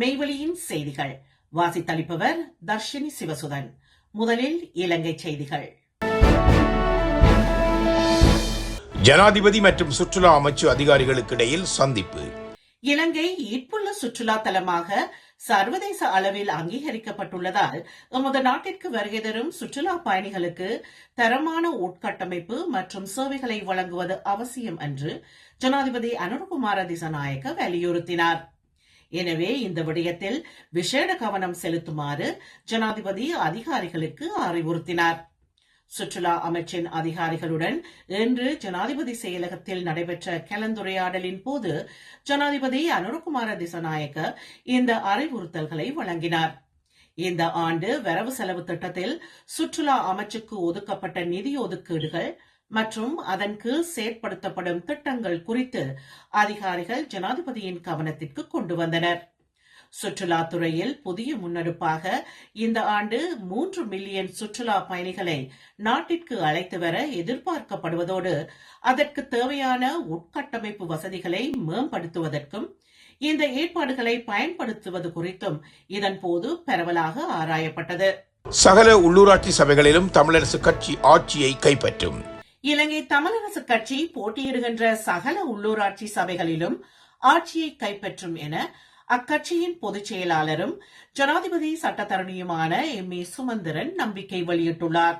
மெய்வெளியின் செய்திகள். வாசித்தளிப்பவர் தர்ஷினி சிவசுதன். முதலில் இலங்கை செய்திகள். ஜனாதிபதி மற்றும் சுற்றுலா அமைச்சு அதிகாரிகளுக்கு இடையில் சந்திப்பு. இலங்கை ஈர்ப்புள்ள சுற்றுலா தலமாக சர்வதேச அளவில் அங்கீகரிக்கப்பட்டுள்ளதால் எமது நாட்டிற்கு வருகை தரும் சுற்றுலா பயணிகளுக்கு தரமான உட்கட்டமைப்பு மற்றும் சேவைகளை வழங்குவது அவசியம் என்று ஜனாதிபதி அனுர்குமார திசநாயக்க வலியுறுத்தினார். எனவே இந்த விடயத்தில் விசேட கவனம் செலுத்துமாறு ஜனாதிபதி அதிகாரிகளுக்கு அறிவுறுத்தினார். சுற்றுலா அமைச்சின் அதிகாரிகளுடன் இன்று ஜனாதிபதி செயலகத்தில் நடைபெற்ற கலந்துரையாடலின் போது ஜனாதிபதி அனுரகுமார திசநாயக்க இந்த அறிவுறுத்தல்களை வழங்கினார். இந்த ஆண்டு வரவு செலவு திட்டத்தில் சுற்றுலா அமைச்சுக்கு ஒதுக்கப்பட்ட நிதி ஒதுக்கீடுகள் மற்றும் அதன் கீழ் செயற்படுத்தப்படும் திட்டங்கள் குறித்து அதிகாரிகள் ஜனாதிபதியின் கவனத்திற்கு கொண்டு வந்தனர். சுற்றுலாத்துறையில் புதிய முன்னெடுப்பாக இந்த ஆண்டு மூன்று மில்லியன் சுற்றுலா பயணிகளை நாட்டிற்கு அழைத்து வர எதிர்பார்க்கப்படுவதோடு அதற்கு தேவையான உட்கட்டமைப்பு வசதிகளை மேம்படுத்துவதற்கும் இந்த ஏற்பாடுகளை பயன்படுத்துவது குறித்தும் இதன்போது பரவலாக ஆராயப்பட்டது. சகல உள்ளூராட்சி சபைகளிலும் தமிழரசு கட்சி ஆட்சியை கைப்பற்றும். இலங்கை தமிழரசு கட்சி போட்டியிடுகின்ற சகல உள்ளூராட்சி சபைகளிலும் ஆட்சியை கைப்பற்றும் என அக்கட்சியின் பொதுச் செயலாளரும் ஜனாதிபதி சட்டத்தரணியுமான எம். ஏ. சுமந்திரன் நம்பிக்கை வெளியிட்டுள்ளார்.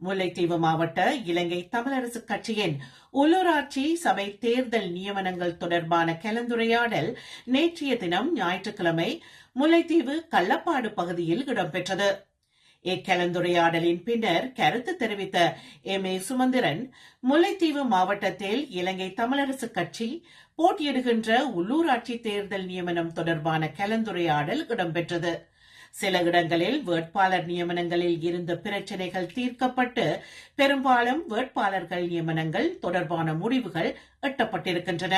முல்லைத்தீவு மாவட்ட இலங்கை தமிழரசு கட்சியின் உள்ளூராட்சி சபை தேர்தல் நியமனங்கள் தொடர்பான கலந்துரையாடல் நேற்றைய தினம் ஞாயிற்றுக்கிழமை முல்லைத்தீவு கள்ளப்பாடு பகுதியில் இடம்பெற்றது. இக்கலந்துரையாடலின் பின்னர் கருத்து தெரிவித்த எம். ஏ. சுமந்திரன் முல்லைத்தீவு மாவட்டத்தில் இலங்கை தமிழரசு கட்சி போட்டியிடுகின்ற உள்ளூராட்சி தேர்தல் நியமனம் தொடர்பான கலந்துரையாடல் இடம்பெற்றது. சில இடங்களில் வேட்பாளர் நியமனங்களில் இருந்த பிரச்சினைகள் தீர்க்கப்பட்டு பெரும்பாலும் வேட்பாளர்கள் நியமனங்கள் தொடர்பான முடிவுகள் எட்டப்பட்டிருக்கின்றன.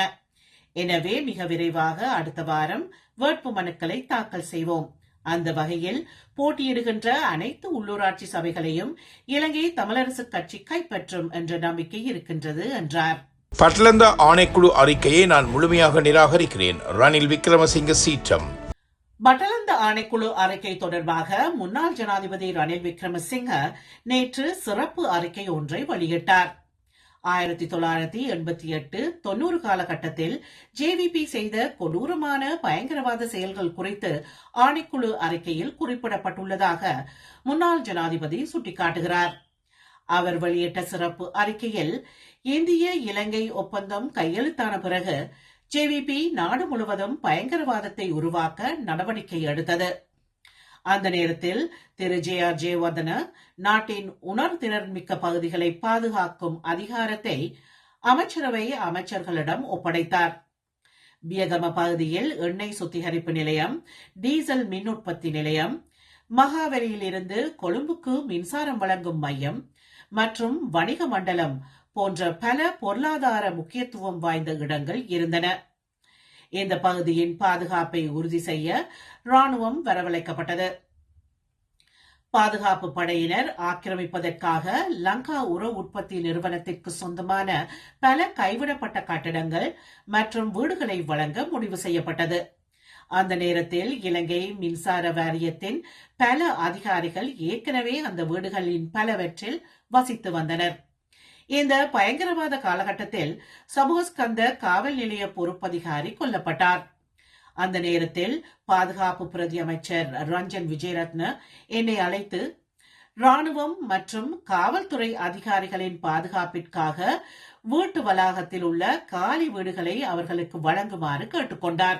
எனவே மிக விரைவாக அடுத்த வாரம் வேட்பு மனுக்களை தாக்கல் செய்வோம். அந்த வகையில் போட்டியிடுகின்ற அனைத்து உள்ளூராட்சி சபைகளையும் இலங்கை தமிழரசு கட்சி கைப்பற்றும் என்ற நம்பிக்கை இருக்கின்றது என்றார். பட்லந்த ஆணைக்குழு அறிக்கையை நான் முழுமையாக நிராகரிக்கிறேன். ரணில் விக்ரமசிங்க சீற்றம். பட்டலந்த ஆணைக்குழு அறிக்கை தொடர்பாக முன்னாள் ஜனாதிபதி ரணில் விக்ரமசிங்க நேற்று சிறப்பு அறிக்கை ஒன்றை வெளியிட்டார். ஆயிரத்தி தொள்ளாயிரத்தி எண்பத்தி எட்டு தொன்னூறு காலகட்டத்தில் ஜேவிபி செய்த கொடூரமான பயங்கரவாத செயல்கள் குறித்து ஆணைக்குழு அறிக்கையில் குறிப்பிடப்பட்டுள்ளதாக முன்னாள் ஜனாதிபதி சுட்டிக்காட்டுகிறார். அவர் வெளியிட்ட சிறப்பு அறிக்கையில் இந்திய இலங்கை ஒப்பந்தம் கையெழுத்தான பிறகு ஜேவிபி நாடு முழுவதும் பயங்கரவாதத்தை உருவாக்க நடவடிக்கை எடுத்தது. அந்த நேரத்தில் திரு. ஜே. ஆர். ஜெயவர்தன நாட்டின் உணர்திறன் மிக்க பகுதிகளை பாதுகாக்கும் அதிகாரத்தை அமைச்சரவை அமைச்சர்களிடம் ஒப்படைத்தார். பியகம பகுதியில் எண்ணெய் சுத்திகரிப்பு நிலையம் டீசல் மின் உற்பத்தி நிலையம் மகாவலியிலிருந்து கொழும்புக்கு மின்சாரம் வழங்கும் மையம் மற்றும் வணிக மண்டலம் போன்ற பல பொருளாதார முக்கியத்துவம் வாய்ந்த இடங்கள் இருந்தன. இந்த பகுதியின் பாதுகாப்பை உறுதி செய்ய ராணுவம் வரவழைக்கப்பட்டது. பாதுகாப்பு படையினர் ஆக்கிரமிப்பதற்காக லங்கா உர உற்பத்தி நிறுவனத்திற்கு சொந்தமான பல கைவிடப்பட்ட கட்டடங்கள் மற்றும் வீடுகளை வழங்க முடிவு செய்யப்பட்டது. அந்த நேரத்தில் இலங்கை மின்சார வாரியத்தின் பல அதிகாரிகள் ஏற்கனவே அந்த வீடுகளின் பலவற்றில் வசித்து வந்தனர். இந்த பயங்கரவாத காலகட்டத்தில் சமூகஸ்கந்த காவல் நிலைய பொறுப்பதிகாரி கொல்லப்பட்டார். அந்த நேரத்தில் பாதுகாப்பு பிரதி அமைச்சர் ரஞ்சன் விஜயரத்ன என்னை அழைத்து ராணுவம் மற்றும் காவல்துறை அதிகாரிகளின் பாதுகாப்பிற்காக வீட்டு வளாகத்தில் உள்ள காலி வீடுகளை அவர்களுக்கு வழங்குமாறு கேட்டுக்கொண்டார்.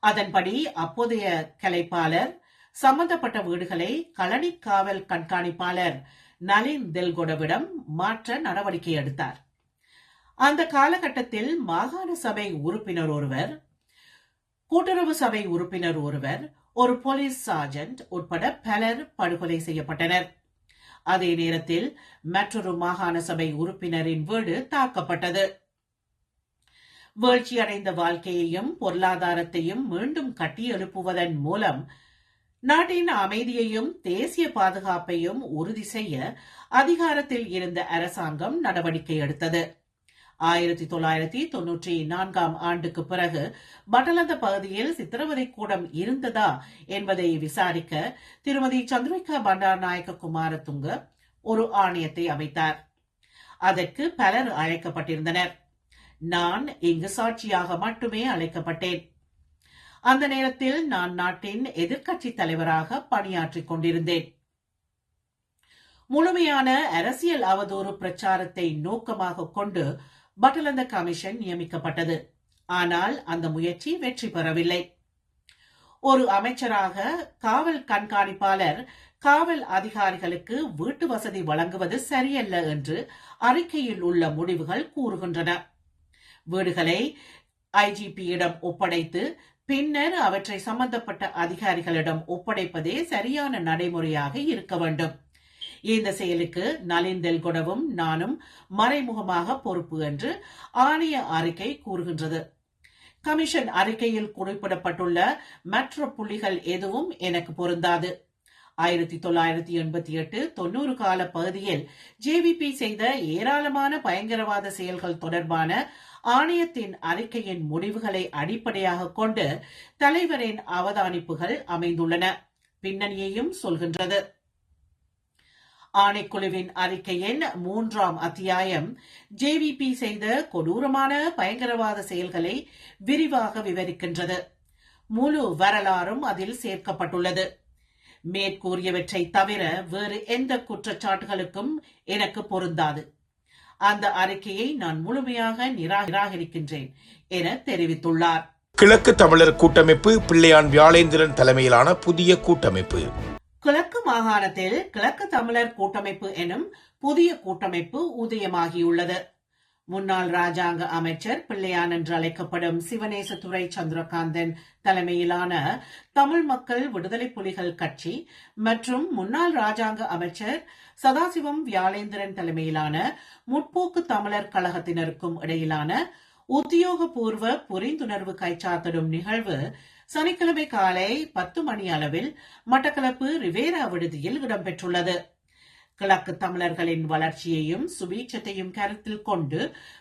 அதன்படி அப்போதைய கலைப்பாளர் சம்பந்தப்பட்ட வீடுகளை களனி காவல் கண்காணிப்பாளர் நளின் தெல்கொடவிடம் மாற்ற நடவடிக்கை எடுத்தார். அந்த காலகட்டத்தில் மாகாண சபை உறுப்பினர் ஒருவர் கூட்டுறவு சபை உறுப்பினர் ஒருவர் ஒரு போலீஸ் சார்ஜென்ட் உட்பட பலர் படுகொலை செய்யப்பட்டனர். அதே நேரத்தில் மற்றொரு மாகாண சபை உறுப்பினரின் வீடு தாக்கப்பட்டது. வீழ்ச்சியடைந்த வாழ்க்கையையும் பொருளாதாரத்தையும் மீண்டும் கட்டியெழுப்புவதன் மூலம் நாட்டின் அமைதியையும் தேசிய பாதுகாப்பையும் உறுதி செய்ய அதிகாரத்தில் இருந்த அரசாங்கம் நடவடிக்கை எடுத்தது. ஆயிரத்தி தொள்ளாயிரத்தி தொன்னூற்றி நான்காம் ஆண்டுக்கு பிறகு பட்டலந்த பகுதியில் சித்திரவதை கூடம் இருந்ததா என்பதை விசாரிக்க திருமதி சந்திரிகா பண்டார் நாயக்க குமாரதுங்க ஒரு ஆணையத்தை அமைத்தார். அதற்கு பலர் அழைக்கப்பட்டிருந்தனர். நான் இங்கு சாட்சியாக மட்டுமே அழைக்கப்பட்டேன். அந்த நேரத்தில் நான் நாட்டின் எதிர்க்கட்சி தலைவராக பணியாற்றிக் கொண்டிருந்தேன். முழுமையான அரசியல் அவதூறு பிரச்சாரத்தை நோக்கமாக கொண்டு பட்டலந்த கமிஷன் நியமிக்கப்பட்டது. ஆனால் அந்த முயற்சி வெற்றி பெறவில்லை. ஒரு அமைச்சராக காவல் கண்காணிப்பாளர் காவல் அதிகாரிகளுக்கு வீட்டு வசதி வழங்குவது சரியல்ல என்று அறிக்கையில் உள்ள முடிவுகள் கூறுகின்றன. வீடுகளை ஐஜிபியிடம் ஒப்படைத்து பின்னர் அவற்றை சம்பந்தப்பட்ட அதிகாரிகளிடம் ஒப்படைப்பதே சரியான நடைமுறையாக இருக்க வேண்டும். இந்த செயலுக்கு நலின் தெல்கொடவும் நானும் மறைமுகமாக பொறுப்பு என்று ஆணைய அறிக்கை கூறுகின்றது. கமிஷன் அறிக்கையில் குறிப்பிடப்பட்டுள்ள மற்ற புள்ளிகள் எதுவும் எனக்கு பொருந்தாது. ஆயிரத்தி தொள்ளாயிரத்தி எண்பத்தி எட்டு தொன்னூறு கால பகுதியில் ஜேவிபி செய்த ஏராளமான பயங்கரவாத செயல்கள் தொடர்பான ஆணையத்தின் அறிக்கையின் முடிவுகளை அடிப்படையாக கொண்டு தலைவரின் அவதானிப்புகள் அமைந்துள்ளன. பின்னணியையும் சொல்கின்றது. ஆணைக்குழுவின் அறிக்கையின் மூன்றாம் அத்தியாயம் ஜேவிபி செய்த கொடூரமான பயங்கரவாத செயல்களை விரிவாக விவரிக்கின்றது. முழு வரலாறும் அதில் சேர்க்கப்பட்டுள்ளது. மேற்கூறியவற்றை தவிர வேறு எந்த குற்றச்சாட்டுகளுக்கும் எனக்கு பொருந்தாது. அந்த அறிக்கையை நான் முழுமையாக நிரா- நிராகரிக்கின்றேன் என தெரிவித்துள்ளார். கிழக்கு தமிழர் கூட்டமைப்பு பிள்ளையான் வியாழேந்திரன் தலைமையிலான புதிய கூட்டமைப்பு. கிழக்கு மாகாணத்தில் கிழக்கு தமிழர் கூட்டமைப்பு எனும் புதிய கூட்டமைப்பு உதயமாகியுள்ளது. முன்னாள் ராஜாங்க அமைச்சர் பிள்ளையான் என்று அழைக்கப்படும் சிவநேசதுரை சந்திரகாந்தன் தலைமையிலான தமிழ் மக்கள் விடுதலை புலிகள் கட்சி மற்றும் முன்னாள் ராஜாங்க அமைச்சர் சதாசிவம் வியாழேந்திரன் தலைமையிலான முற்போக்கு தமிழர் கழகத்தினருக்கும் இடையிலான உத்தியோகபூர்வ புரிந்துணர்வு கைச்சாத்திடும் நிகழ்வு சனிக்கிழமை காலை பத்து மணி அளவில் மட்டக்களப்பு ரிவேரா விடுதியில் இடம்பெற்றுள்ளது. கிழக்கு தமிழர்களின் வளர்ச்சியையும் சுபீட்சத்தையும் கருத்தில் கொண்டு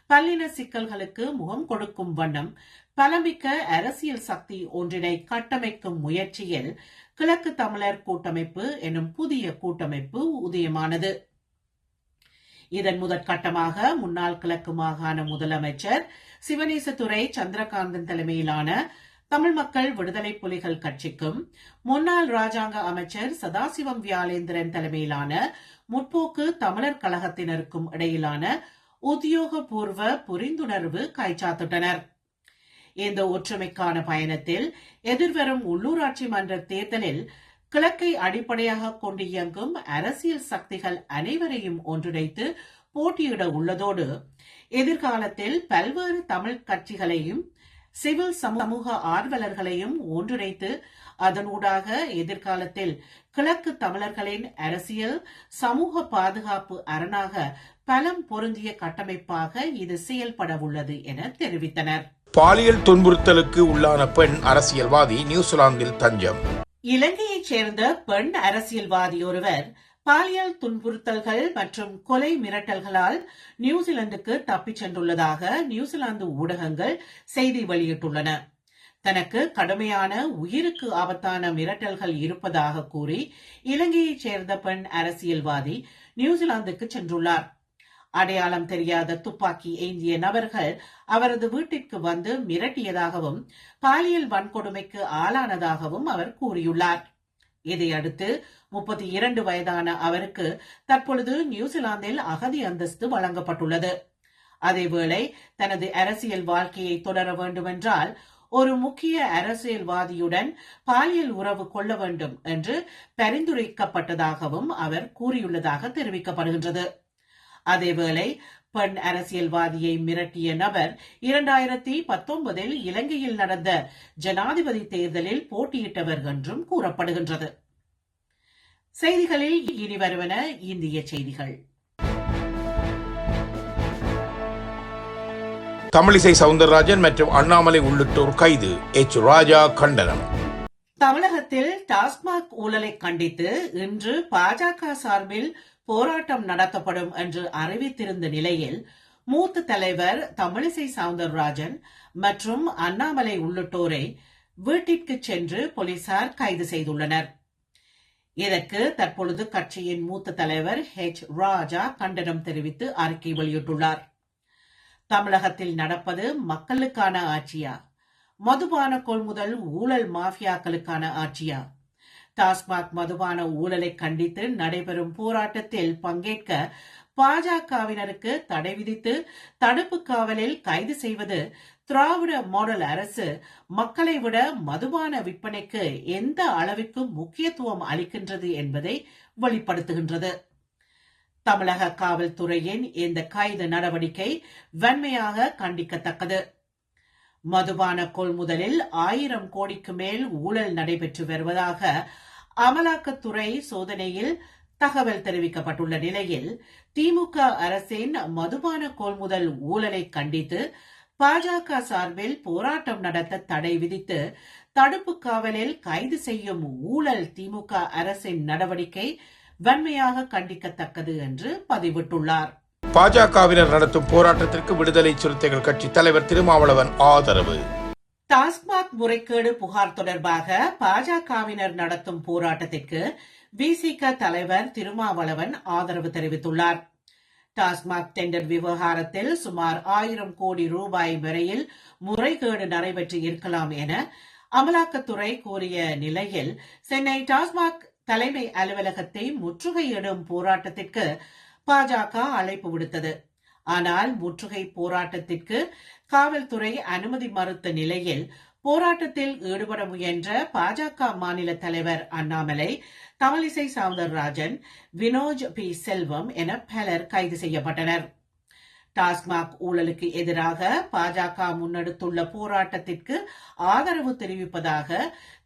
பல்லின சிக்கல்களுக்கு முகம் கொடுக்கும் வண்ணம் பலமிக்க அரசியல் சக்தி ஒன்றினை கட்டமைக்கும் முயற்சியில் கிழக்கு தமிழர் கூட்டமைப்பு எனும் புதிய கூட்டமைப்பு உதயமானது. இதன் முதற்கட்டமாக முன்னாள் கிழக்கு மாகாண முதலமைச்சர் சிவனேசதுரை சந்திரகாந்தன் தலைமையிலான தமிழ் மக்கள் விடுதலை புலிகள் கட்சிக்கும் முன்னாள் ராஜாங்க அமைச்சர் சதாசிவம் வியாழேந்திரன் தலைமையிலான முற்போக்கு தமிழர் கழகத்தினருக்கும் இடையிலான உத்தியோகபூர்வ புரிந்துணர்வு கைச்சாத்திட்டனர். இந்த ஒற்றுமைக்கான பயணத்தில் எதிர்வரும் உள்ளூராட்சி மன்ற தேர்தலில் கிழக்கை அடிப்படையாக கொண்டு இயங்கும் அரசியல் சக்திகள் அனைவரையும் ஒன்றிணைத்து போட்டியிட உள்ளதோடு எதிர்காலத்தில் பல்வேறு தமிழ் கட்சிகளையும் சிவில் சமூக ஆர்வலர்களையும் ஒன்றிணைத்து அதனூடாக எதிர்காலத்தில் கிழக்கு தமிழர்களின் அரசியல் சமூக பாதுகாப்பு அரணாக பலம் பொருந்திய கட்டமைப்பாக இது செயல்பட உள்ளது என தெரிவித்தனர். பாலியல் துன்புறுத்தலுக்கு உள்ளான பெண் அரசியல்வாதி நியூசிலாந்தில் தஞ்சம். இலங்கையைச் சேர்ந்த பெண் அரசியல்வாதி ஒருவர் பாலியல் துன்புறுத்தல்கள் மற்றும் கொலை மிரட்டல்களால் நியூசிலாந்துக்கு தப்பிச் சென்றுள்ளதாக நியூசிலாந்து ஊடகங்கள் செய்தி வெளியிட்டுள்ளன. தனக்கு கடுமையான உயிருக்கு ஆபத்தான மிரட்டல்கள் இருப்பதாக கூறி இலங்கையைச் சேர்ந்த பெண் அரசியல்வாதி நியூசிலாந்துக்கு சென்றுள்ளார். அடையாளம் தெரியாத துப்பாக்கி ஏந்திய நபர்கள் அவரது வீட்டிற்கு வந்து மிரட்டியதாகவும் பாலியல் வன்கொடுமைக்கு ஆளானதாகவும் அவர் கூறியுள்ளார். இதையடுத்து முப்பத்தி இரண்டு வயதான அவருக்கு தற்பொழுது நியூசிலாந்தில் அகதி அந்தஸ்து வழங்கப்பட்டுள்ளது. அதேவேளை தனது அரசியல் வாழ்க்கையை தொடர வேண்டுமென்றால் ஒரு முக்கிய அரசியல்வாதியுடன் பாலியல் உறவு கொள்ள வேண்டும் என்று பரிந்துரைக்கப்பட்டதாகவும் அவர் கூறியுள்ளதாக தெரிவிக்கப்படுகின்றது. அதேவேளை பெண் அரசியல்வாதியை மிரட்டிய நபர் இரண்டாயிரத்தி பத்தொன்பதில் இலங்கையில் நடந்த ஜனாதிபதி தேர்தலில் போட்டியிட்டவர் என்றும் கூறப்படுகின்றது. செய்திகளில் இனி வருவன இந்திய செய்திகள். தமிழிசை சவுந்தரராஜன் மற்றும் அண்ணாமலை உள்ளிட்டோர் கைது. எச். ராஜா கண்டனம். தமிழகத்தில் டாஸ்மாக் ஊழலை கண்டித்து இன்று பாஜக சார்பில் போராட்டம் நடத்தப்படும் என்று அறிவித்திருந்த நிலையில் மூத்த தலைவர் தமிழிசை சவுந்தரராஜன் மற்றும் அண்ணாமலை உள்ளிட்டோரை வீட்டிற்கு சென்று போலீசார் கைது செய்துள்ளனர். இதற்கு தற்பொழுது கட்சியின் மூத்த தலைவர் ஹெச் ராஜா கண்டனம் தெரிவித்து அறிக்கை வெளியிட்டுள்ளார். தமிழகத்தில் நடப்பது மக்களுக்கான ஆட்சியா? மதுபான கொள்முதல் ஊழல் மாஃபியாக்களுக்கான ஆட்சியா? டாஸ்மாக் மதுபான ஊழலை கண்டித்து நடைபெறும் போராட்டத்தில் பங்கேற்க பாஜகவினருக்கு தடை விதித்து தடுப்பு காவலில் கைது செய்வது திராவிட மாடல் அரசு மக்களை விட மதுபான விற்பனைக்கு எந்த அளவிற்கு முக்கியத்துவம் அளிக்கின்றது என்பதை வெளிப்படுத்துகின்றது. தமிழக காவல்துறையின் இந்த கைது நடவடிக்கை வன்மையாக கண்டிக்கத்தக்கது. மதுபான கொள்முதலில் ஆயிரம் கோடிக்கு மேல் ஊழல் நடைபெற்று வருவதாக அமலாக்கத்துறை சோதனையில் தகவல் தெரிவிக்கப்பட்டுள்ள நிலையில் திமுக அரசின் மதுபான கொள்முதல் ஊழலை கண்டித்து பாஜக சார்பில் போராட்டம் நடத்த தடை விதித்து தடுப்பு காவலில் கைது செய்யும் ஊழல் திமுக அரசின் நடவடிக்கை வன்மையாக கண்டிக்கத்தக்கது என்று பதிவிட்டுள்ளார். பாஜகவினர் நடத்தும் போராட்டத்திற்கு விடுதலை சிறுத்தைகள் கட்சி தலைவர் திருமாவளவன் ஆதரவு. டாஸ்மாக் முறைகேடு புகார் தொடர்பாக பாஜகவினர் நடத்தும் போராட்டத்திற்கு விசிக தலைவர் திருமாவளவன் ஆதரவு தெரிவித்துள்ளார். டாஸ்மாக் டெண்டர் விவகாரத்தில் சுமார் ஆயிரம் கோடி ரூபாய் வரையில் முறைகேடு நடைபெற்று இருக்கலாம் என அமலாக்கத்துறை கூறிய நிலையில் சென்னை டாஸ்மாக் தலைமை அலுவலகத்தை முற்றுகையிடும் போராட்டத்திற்கு பாஜக அழைப்பு விடுத்தது. ஆனால் முற்றுகை போராட்டத்திற்கு காவல்துறை அனுமதி மறுத்த நிலையில் போராட்டத்தில் ஈடுபட முயன்ற பாஜக மாநில தலைவர் அண்ணாமலை தமிழிசை சவுந்தரராஜன் வினோஜ் பி. செல்வம் என பலர் கைது செய்யப்பட்டனர். டாஸ்மாக் ஊழலுக்கு எதிராக பாஜக முன்னெடுத்துள்ள போராட்டத்திற்கு ஆதரவு தெரிவிப்பதாக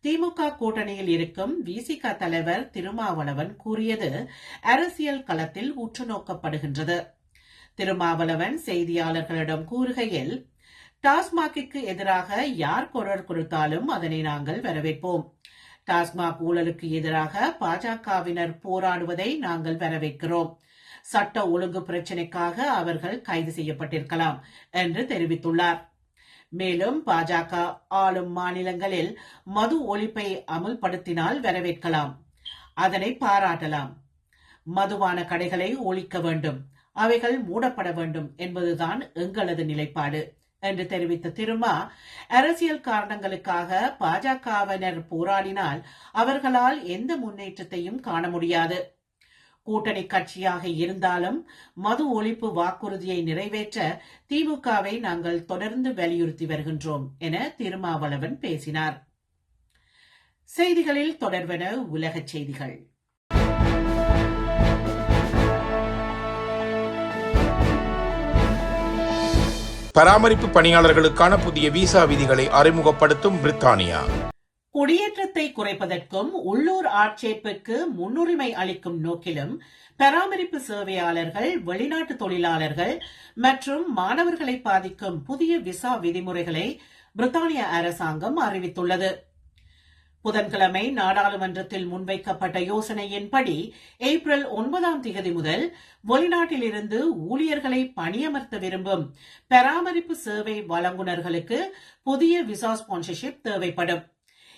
திமுக கூட்டணியில் இருக்கும் விசிக தலைவர் திருமாவளவன் கூறியது அரசியல் களத்தில் உற்று நோக்கப்படுகின்றது திருமாவளவன் செய்தியாளர்களிடம் கூறுகையில் டாஸ்மாகிற்கு எதிராக யார் குரல் கொடுத்தாலும் அதனை நாங்கள் வரவேற்போம். டாஸ்மாக் ஊழலுக்கு எதிராக பாஜகவினர் போராடுவதை நாங்கள் வரவேற்கிறோம். சட்ட ஒழுங்கு பிரச்சினைக்காக அவர்கள் கைது செய்யப்பட்டிருக்கலாம் என்று தெரிவித்துள்ளார். மேலும் பாஜக ஆளும் மாநிலங்களில் மது ஒழிப்பை அமுல்படுத்தினால் வரவேற்கலாம். அதனை பாராட்டலாம். மதுவான கடைகளை ஒழிக்க வேண்டும். அவைகள் மூடப்பட வேண்டும் என்பதுதான் எங்களது நிலைப்பாடு என்று தெரிவித்த திருமா அரசியல் காரணங்களுக்காக பாஜகவினர் போராடினால் அவர்களால் எந்த முன்னேற்றத்தையும் காண முடியாது. கூட்டணி கட்சியாக இருந்தாலும் மது ஒழிப்பு வாக்குறுதியை நிறைவேற்ற திமுகவை நாங்கள் தொடர்ந்து வலியுறுத்தி வருகின்றோம் என திருமாவளவன் பேசினார். செய்திகளில் தொடர்வன உலகச் செய்திகள். பராமரிப்பு பணியாளர்களுக்கான புதிய விசா விதிகளை அறிமுகப்படுத்தும் பிரித்தானியா. குடியேற்றத்தை குறைப்பதற்கும் உள்ளூர் ஆட்சேர்ப்புக்கு முன்னுரிமை அளிக்கும் நோக்கிலும் பராமரிப்பு சேவையாளர்கள் வெளிநாட்டு தொழிலாளர்கள் மற்றும் மாணவர்களை பாதிக்கும் புதிய விசா விதிமுறைகளை பிரித்தானிய அரசாங்கம் அறிவித்துள்ளது. புதன்கிழமை நாடாளுமன்றத்தில் முன்வைக்கப்பட்ட யோசனையின்படி ஏப்ரல் ஒன்பதாம் தேதி முதல் வெளிநாட்டிலிருந்து ஊழியர்களை பணியமர்த்த விரும்பும் பராமரிப்பு சேவை வழங்குநர்களுக்கு புதிய விசா ஸ்பான்சர்ஷிப் தேவைப்படும்.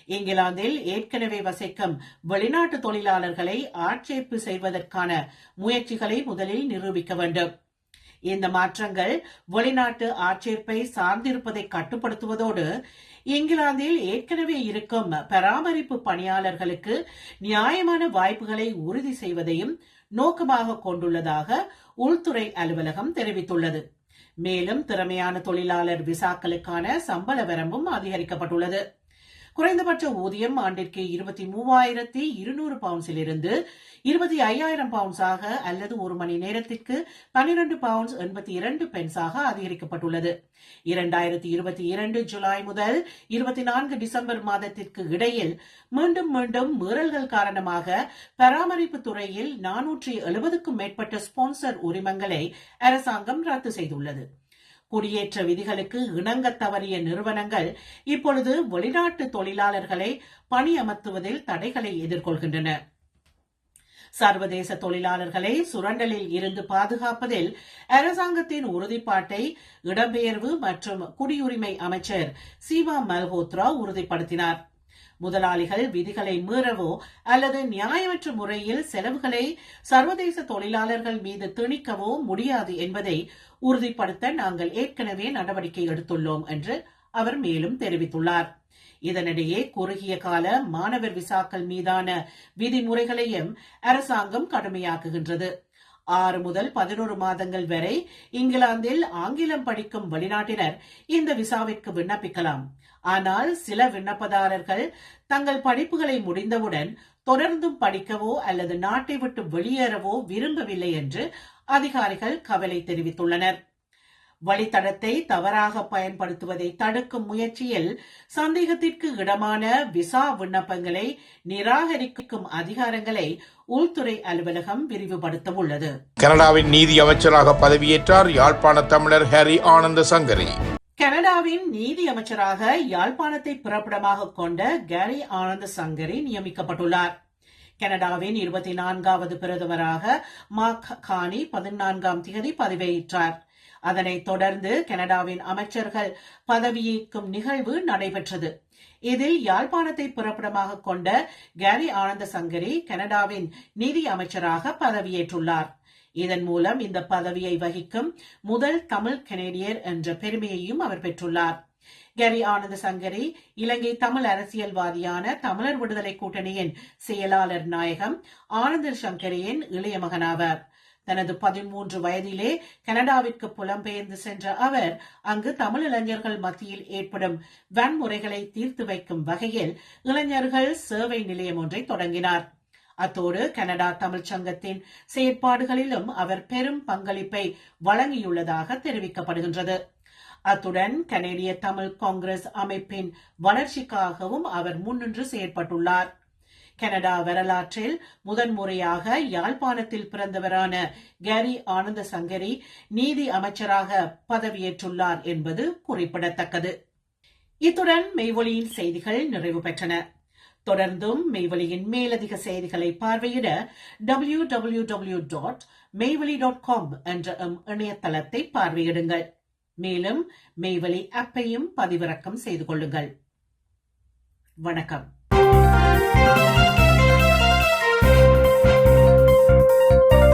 இங்கிலாந்தில் ஏற்கனவே வசிக்கும் வெளிநாட்டு தொழிலாளர்களை ஆட்சேர்ப்பு செய்வதற்கான முயற்சிகளை முதலில் நிரூபிக்க வேண்டும். இந்த மாற்றங்கள் வெளிநாட்டு ஆட்சேர்ப்பை சார்ந்திருப்பதை கட்டுப்படுத்துவதோடு இங்கிலாந்தில் ஏற்கனவே இருக்கும் பராமரிப்பு பணியாளர்களுக்கு நியாயமான வாய்ப்புகளை உறுதி செய்வதையும் நோக்கமாக கொண்டுள்ளதாக உள்துறை அலுவலகம் தெரிவித்துள்ளது. மேலும் திறமையான தொழிலாளர் விசாக்களுக்கான சம்பள வரம்பும் அதிகரிக்கப்பட்டுள்ளது. குறைந்தபட்ச ஊதியம் ஆண்டிற்கு இருபத்தி மூவாயிரத்தி இருநூறு பவுண்ட்ஸிலிருந்து இருபத்தி ஐயாயிரம் பவுண்ட்ஸாக அல்லது ஒரு மணி நேரத்திற்கு பனிரெண்டு பவுண்ட்ஸ் எண்பத்தி இரண்டு பென்ஸாக அதிகரிக்கப்பட்டுள்ளது. இரண்டாயிரத்தி இருபத்தி இரண்டு ஜூலை முதல் இருபத்தி நான்கு டிசம்பர் மாதத்திற்கு இடையில் மீண்டும் மீண்டும் மீறல்கள் காரணமாக பராமரிப்பு துறையில் நானூற்றி எழுபதுக்கும் மேற்பட்ட ஸ்பான்சர் உரிமங்களை அரசாங்கம் ரத்து செய்துள்ளது. குடியேற்ற விதிகளுக்கு இணங்க தவறிய நிறுவனங்கள் இப்பொழுது வெளிநாட்டு தொழிலாளர்களை பணியமர்த்துவதில் தடைகளை எதிர்கொள்கின்றன. சர்வதேச தொழிலாளர்களை சுரண்டலில் இருந்து பாதுகாப்பதில் அரசாங்கத்தின் உறுதிப்பாட்டை இடம்பெயர்வு மற்றும் குடியுரிமை அமைச்சர் சீவா மல்ஹோத்ரா உறுதிப்படுத்தினார். முதலாளிகள் விதிகளை மீறவோ அல்லது நியாயமற்ற முறையில் செலவுகளை சர்வதேச தொழிலாளர்கள் மீது திணிக்கவோ முடியாது என்பதை உறுதிப்படுத்த நாங்கள் ஏற்கனவே நடவடிக்கை எடுத்துள்ளோம் என்று அவர் மேலும் தெரிவித்துள்ளார். இதனிடையே குறுகிய கால மாணவர் விசாக்கள் மீதான விதிமுறைகளையும் அரசாங்கம் கடுமையாக்குகின்றது. ஆறு முதல் பதினோரு மாதங்கள் வரை இங்கிலாந்தில் ஆங்கிலம் படிக்கும் வெளிநாட்டினர் இந்த விசாவிற்கு விண்ணப்பிக்கலாம். ஆனால் சில விண்ணப்பதாரர்கள் தங்கள் படிப்புகளை முடிந்தவுடன் தொடர்ந்தும் படிக்கவோ அல்லது நாட்டை விட்டு வெளியேறவோ விரும்பவில்லை என்று அதிகாரிகள் கவலை தெரிவித்துள்ளனர். வழித்தடத்தை தவறாக பயன்படுத்துவதை தடுக்கும் முயற்சியில் சந்தேகத்திற்கு இடமான விசா விண்ணப்பங்களை நிராகரிக்கும் அதிகாரங்களை உள்துறை அலுவலகம் விரிவுபடுத்த உள்ளது கனடாவின் நீதி அமைச்சராக பதவியேற்றார் யாழ்ப்பாண தமிழர் ஹாரி ஆனந்த சங்கரி. கனடாவின் நீதி அமைச்சராக யாழ்ப்பாணத்தை பிறப்பிடமாக கொண்ட கேரி ஆனந்த சங்கரி நியமிக்கப்பட்டுள்ளார். கனடாவின் இருபத்தி நான்காவது பிரதமராக மாக் கானி பதினான்காம் தேதி பதவியேற்றார். அதனைத் தொடர்ந்து கனடாவின் அமைச்சர்கள் பதவியேற்கும் நிகழ்வு நடைபெற்றது. இதில் யாழ்ப்பாணத்தை புறப்படமாக கொண்ட கேரி ஆனந்த சங்கரி கனடாவின் நிதி அமைச்சராக பதவியேற்றுள்ளார். இதன் மூலம் இந்த பதவியை வகிக்கும் முதல் தமிழ் கனேடியர் என்ற பெருமையையும் அவர் பெற்றுள்ளார். கரி ஆனந்த சங்கரி இலங்கை தமிழ் அரசியல்வாதியான தமிழர் விடுதலை கூட்டணியின் செயலாளர் நாயகம் ஆனந்த சங்கரியின் இளைய மகனாவார். தனது பதிமூன்று வயதிலே கனடாவிற்கு புலம்பெயர்ந்து சென்ற அவர் அங்கு தமிழ் இளைஞர்கள் மத்தியில் ஏற்படும் வன்முறைகளை தீர்த்து வைக்கும் வகையில் இளைஞர்கள் சேவை நிலையம் ஒன்றை தொடங்கினார். அத்தோடு கனடா தமிழ்ச் சங்கத்தின் செயற்பாடுகளிலும் அவர் பெரும் பங்களிப்பை வழங்கியுள்ளதாக தெரிவிக்கப்படுகின்றது. அத்துடன் கனேடிய தமிழ் காங்கிரஸ் அமைப்பின் வளர்ச்சிக்காகவும் அவர் முன்னின்று செயற்பட்டுள்ளார். கனடா வரலாற்றில் முதன்முறையாக யாழ்ப்பாணத்தில் பிறந்தவரான கேரி ஆனந்த சங்கரி நீதி அமைச்சராக பதவியேற்றுள்ளார் என்பது குறிப்பிடத்தக்கது. இத்துடன் மெய்வொலியின் செய்திகள் நிறைவு பெற்றன. தொடர்ந்தும் மெய்வழியின் மேலதிக செய்திகளை பார்வையிட W W W dot Meivazhi dot com என்ற எம் இணையதளத்தை பார்வையிடுங்கள். மேலும் மெய்வழி ஆப்பையும் பதிவிறக்கம் செய்து கொள்ளுங்கள். வணக்கம். Música